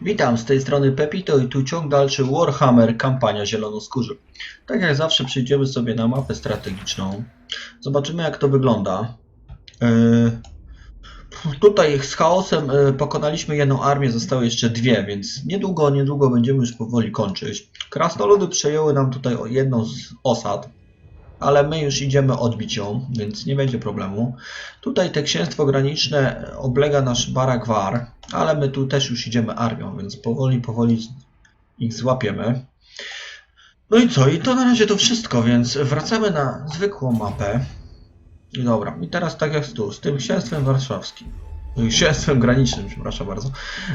Witam, z tej strony Pepito i tu ciąg dalszy Warhammer Kampania Zielonoskórzy. Tak jak zawsze przyjdziemy sobie na mapę strategiczną. Zobaczymy jak to wygląda. Yy, Tutaj z chaosem yy, pokonaliśmy jedną armię, zostały jeszcze dwie, więc niedługo, niedługo będziemy już powoli kończyć. Krasnoludy przejęły nam tutaj jedną z osad, ale my już idziemy odbić ją, więc nie będzie problemu. Tutaj te księstwo graniczne oblega nasz barak War, ale my tu też już idziemy armią, więc powoli, powoli ich złapiemy. No i co? I to na razie to wszystko, więc wracamy na zwykłą mapę. I dobra, i teraz tak jak tu, z tym księstwem warszawskim. Księstwem granicznym, przepraszam bardzo.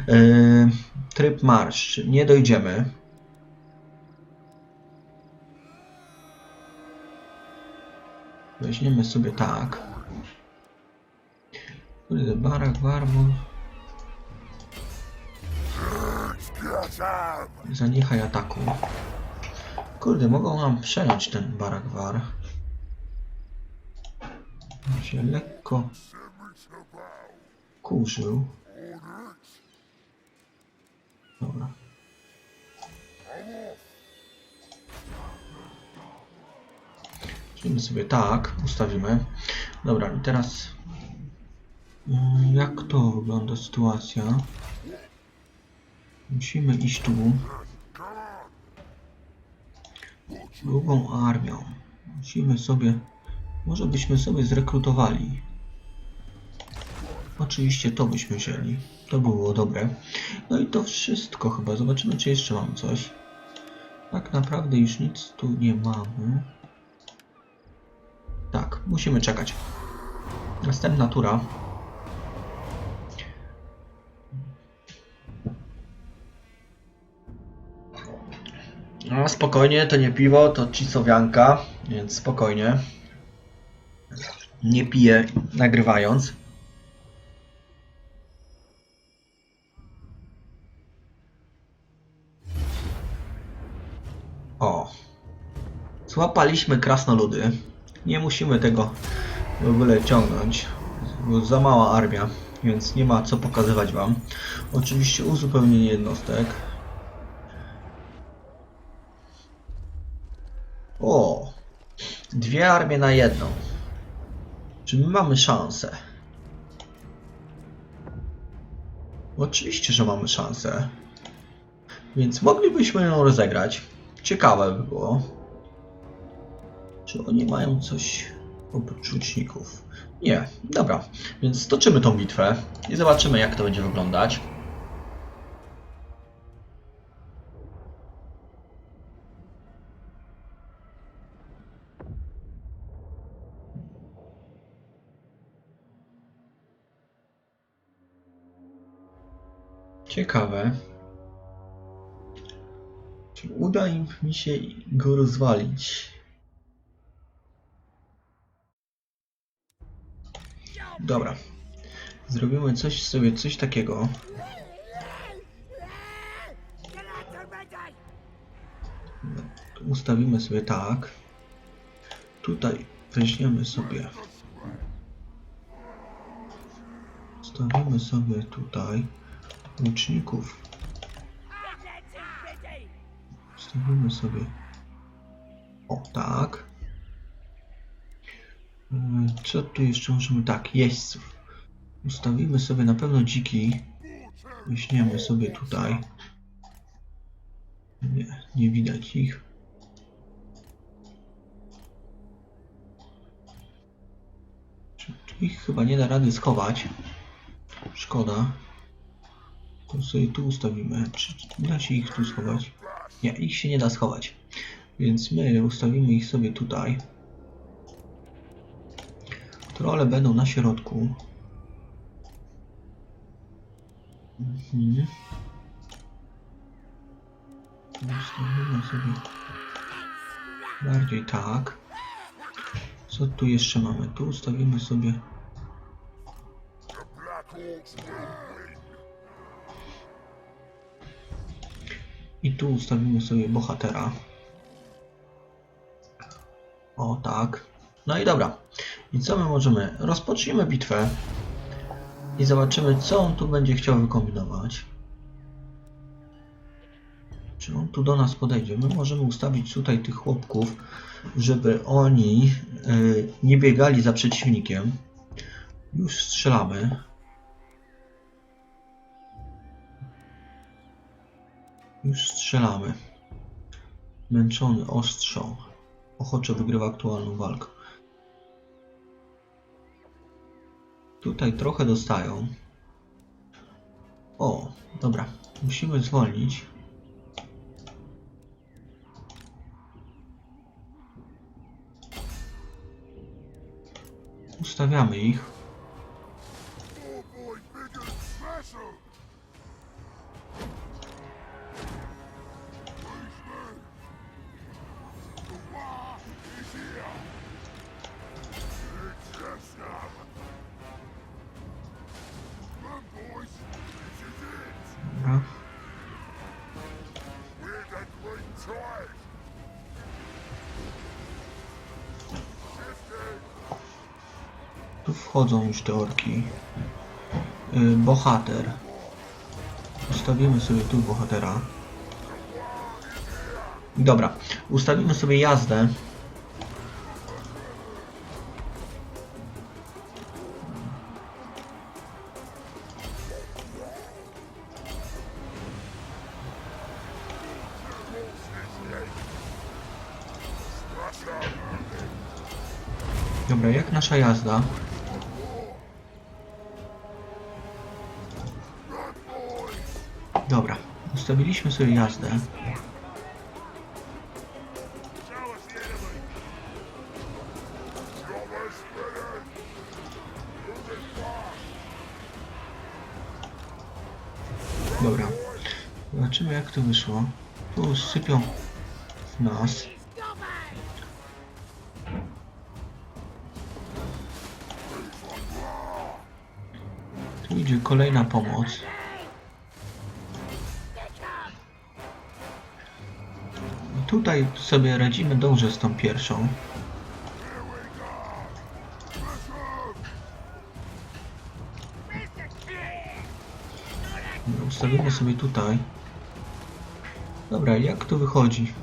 Yy, tryb marsz. Nie dojdziemy. Weźmiemy sobie tak. Kurde, barak, warmur. Zaniechaj ataku. Kurde, mogą nam przejąć ten barak war. Się lekko kurzył. Dobra. Zrobimy sobie tak, ustawimy. Dobra, i teraz mm, jak to wygląda sytuacja? Musimy iść tu. Drugą armią. Musimy sobie. Może byśmy sobie zrekrutowali. Oczywiście to byśmy wzięli. To było dobre. No i to wszystko chyba. Zobaczymy, czy jeszcze mam coś. Tak naprawdę już nic tu nie mamy. Musimy czekać. Następna tura. No spokojnie, to nie piwo, to cisowianka, więc spokojnie. Nie piję nagrywając. O. Złapaliśmy krasnoludy. Nie musimy tego w ogóle ciągnąć. Bo za mała armia, więc nie ma co pokazywać wam. Oczywiście uzupełnienie jednostek. O! Dwie armie na jedną. Czy my mamy szansę? Oczywiście, że mamy szansę. Więc moglibyśmy ją rozegrać. Ciekawe by było. Czy oni mają coś oprócz łuczników? Nie. Dobra. Więc stoczymy tą bitwę i zobaczymy jak to będzie wyglądać. Ciekawe. Czy uda im mi się go rozwalić? Dobra. Zrobimy coś sobie, coś takiego. Ustawimy sobie tak. Tutaj weźmiemy sobie. Ustawimy sobie tutaj łuczników. Ustawimy sobie. O, tak. Yy, Co tu jeszcze możemy? Tak, jeźdźców. Ustawimy sobie na pewno dziki. Weźmiemy sobie tutaj. Nie, nie widać ich. Ich chyba nie da rady schować. Szkoda. To sobie tu ustawimy. Czy da się ich tu schować? Nie, ich się nie da schować. Więc my ustawimy ich sobie tutaj. Trole będą na środku. Mhm. Sobie bardziej tak. Co tu jeszcze mamy? Tu ustawimy sobie i tu ustawimy sobie bohatera. O tak. No i dobra. I co my możemy? Rozpocznijmy bitwę i zobaczymy, co on tu będzie chciał wykombinować. Czy on tu do nas podejdzie? My możemy ustawić tutaj tych chłopków, żeby oni y, nie biegali za przeciwnikiem. Już strzelamy. Już strzelamy. Męczony ostrzał. Ochoczo wygrywa aktualną walkę. Tutaj trochę dostają. O, dobra. Musimy zwolnić. Ustawiamy ich. Wchodzą już te orki. Yy, bohater. Ustawimy sobie tu bohatera. Dobra, ustawimy sobie jazdę. Dobra, jak nasza jazda? Dobra, ustawiliśmy sobie jazdę. Dobra. Zobaczymy jak to wyszło. Tu sypią nas. Tu idzie kolejna pomoc. Tutaj sobie radzimy dobrze z tą pierwszą. Ustawimy sobie tutaj. Dobra, jak to wychodzi?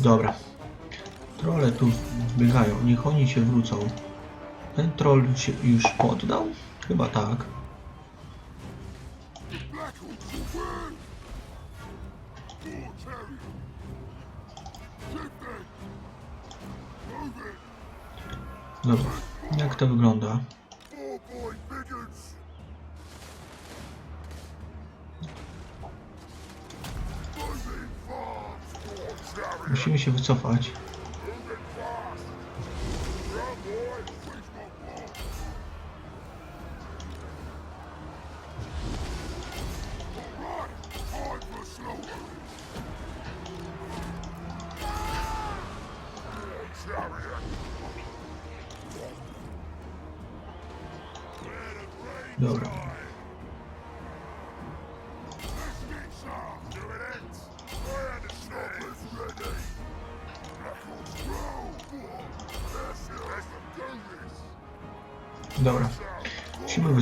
Dobra. Trolle tu biegają, niech oni się wrócą. Ten troll się już poddał? Chyba tak. Dobra. Jak to wygląda? Musimy się wycofać. Moving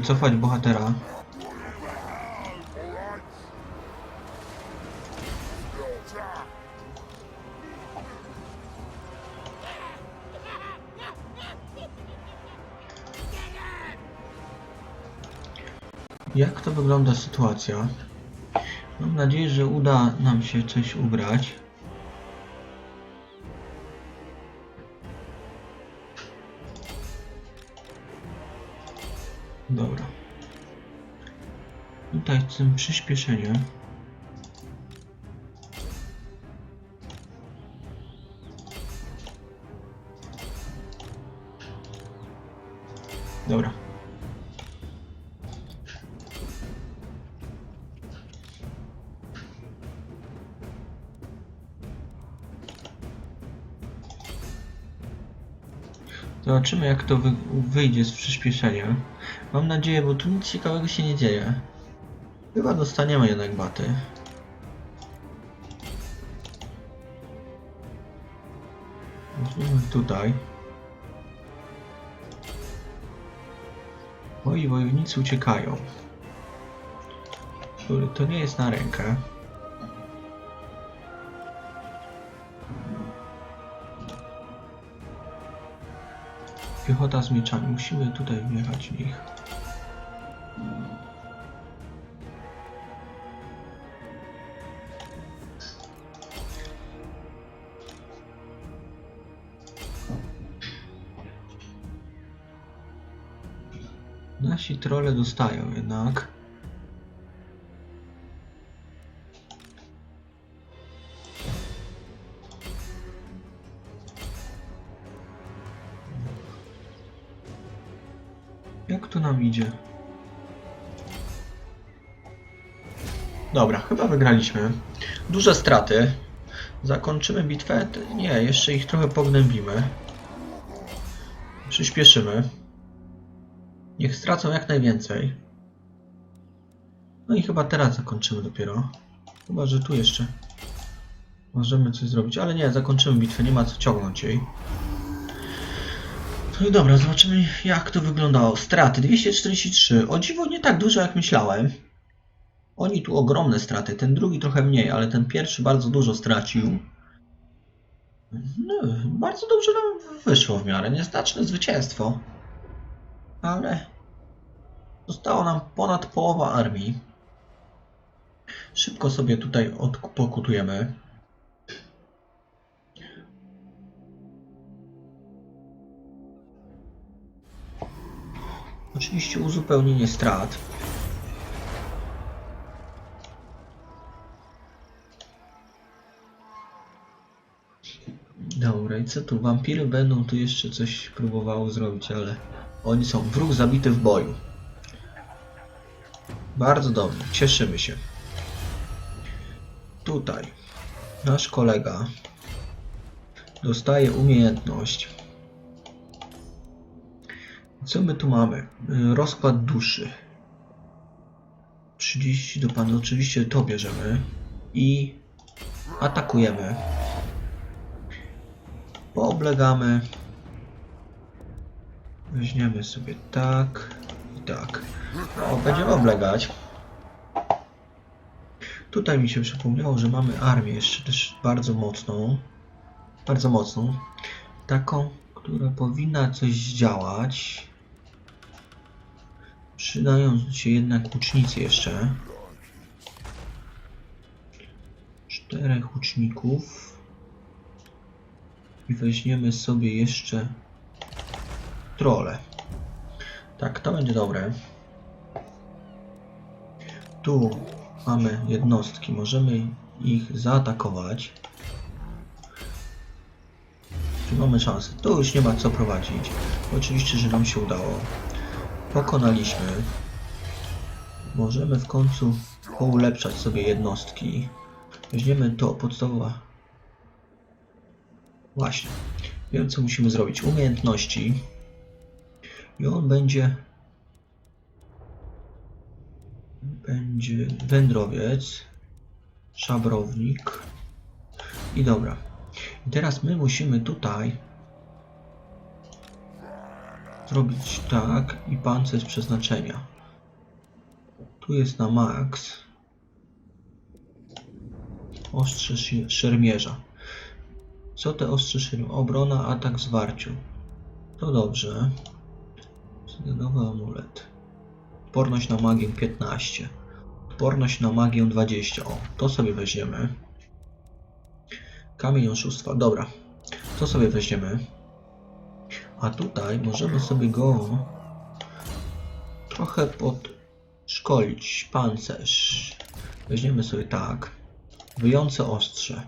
wycofać bohatera. Jak to wygląda sytuacja? Mam nadzieję, że uda nam się coś ugrać. tutaj z tym przyspieszeniem Dobra. Zobaczymy jak to wyjdzie z przyspieszeniem. Mam nadzieję, bo tu nic ciekawego się nie dzieje. Chyba dostaniemy jednak baty. Weźmiemy tutaj. Moi wojownicy uciekają. Który to nie jest na rękę. Piechota z mieczami. Musimy tutaj wjechać w nich. Nasi trole dostają jednak. Jak to nam idzie? Dobra, chyba wygraliśmy. Duże straty. Zakończymy bitwę? Nie, jeszcze ich trochę pognębimy. Przyspieszymy. Niech stracą jak najwięcej. No i chyba teraz zakończymy dopiero. Chyba, że tu jeszcze możemy coś zrobić. Ale nie, zakończymy bitwę, nie ma co ciągnąć jej. No i dobra, zobaczymy jak to wyglądało. Straty 243. O dziwo nie tak dużo jak myślałem. Oni tu ogromne straty. Ten drugi trochę mniej, ale ten pierwszy bardzo dużo stracił. No, bardzo dobrze nam wyszło w miarę. Nieznaczne zwycięstwo. Ale zostało nam ponad połowa armii. Szybko sobie tutaj odpokutujemy. Oczywiście uzupełnienie strat. Dobra, i co tu? Wampiry będą tu jeszcze coś próbowały zrobić, ale oni są. Wróg zabity w boju. Bardzo dobrze, cieszymy się. Tutaj nasz kolega dostaje umiejętność. Co my tu mamy? Rozkład duszy. 30 do pana. Oczywiście to bierzemy. I atakujemy. Pooblegamy. Weźmiemy sobie tak i tak. O, będziemy oblegać. Tutaj mi się przypomniało, że mamy armię jeszcze też bardzo mocną. Bardzo mocną. Taką, która powinna coś zdziałać. Przydają się jednak łucznicy jeszcze. Czterech łuczników. I weźmiemy sobie jeszcze trole. Tak, to będzie dobre. Tu mamy jednostki. Możemy ich zaatakować. Czy mamy szansę? Tu już nie ma co prowadzić. Oczywiście, że nam się udało. Pokonaliśmy. Możemy w końcu poulepszać sobie jednostki. Weźmiemy to podstawowe. Właśnie. Wiem co musimy zrobić. Umiejętności. I on będzie. Będzie wędrowiec. Szabrownik. I dobra. I teraz my musimy tutaj zrobić tak i pancerz przeznaczenia. Tu jest na max. Ostrze szermierza. Co te ostrze szermierza? Obrona, atak, zwarciu. To dobrze. Nowy amulet. Odporność na magię 15. Odporność na magię 20. O, to sobie weźmiemy. Kamień oszustwa. Dobra. To sobie weźmiemy. A tutaj możemy sobie go trochę podszkolić. Pancerz. Weźmiemy sobie tak. Wyjące ostrze.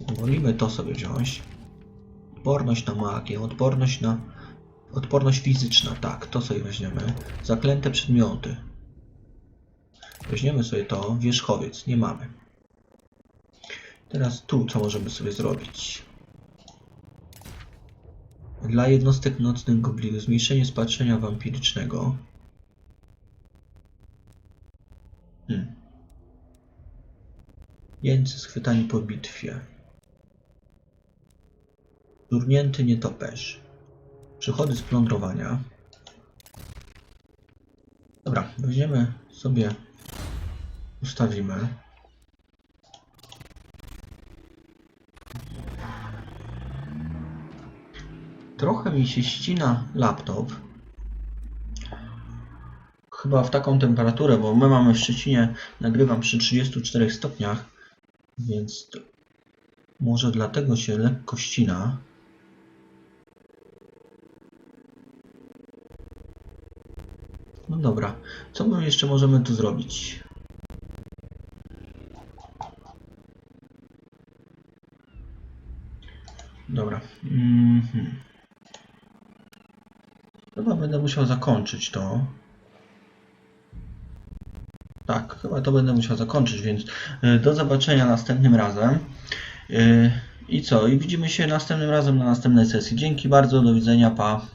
Wolimy to sobie wziąć. Odporność na magię, odporność na... Odporność fizyczna, tak, to sobie weźmiemy. Zaklęte przedmioty. Weźmiemy sobie to. Wierzchowiec, nie mamy. Teraz tu, co możemy sobie zrobić? Dla jednostek nocnych goblinów zmniejszenie spatrzenia wampirycznego. Hmm. Jeńcy schwytani po bitwie. Durnięty nietoperz. Przychody z plądrowania. Dobra, weźmiemy sobie, ustawimy. Trochę mi się ścina laptop. Chyba w taką temperaturę, bo my mamy w Szczecinie, nagrywam przy 34 stopniach, więc może dlatego się lekko ścina. No dobra, co my jeszcze możemy tu zrobić? Dobra. Mhm. Chyba będę musiał zakończyć to. Tak, chyba to będę musiał zakończyć, więc y, do zobaczenia następnym razem. Y, I co? I widzimy się następnym razem na następnej sesji. Dzięki bardzo, do widzenia, pa.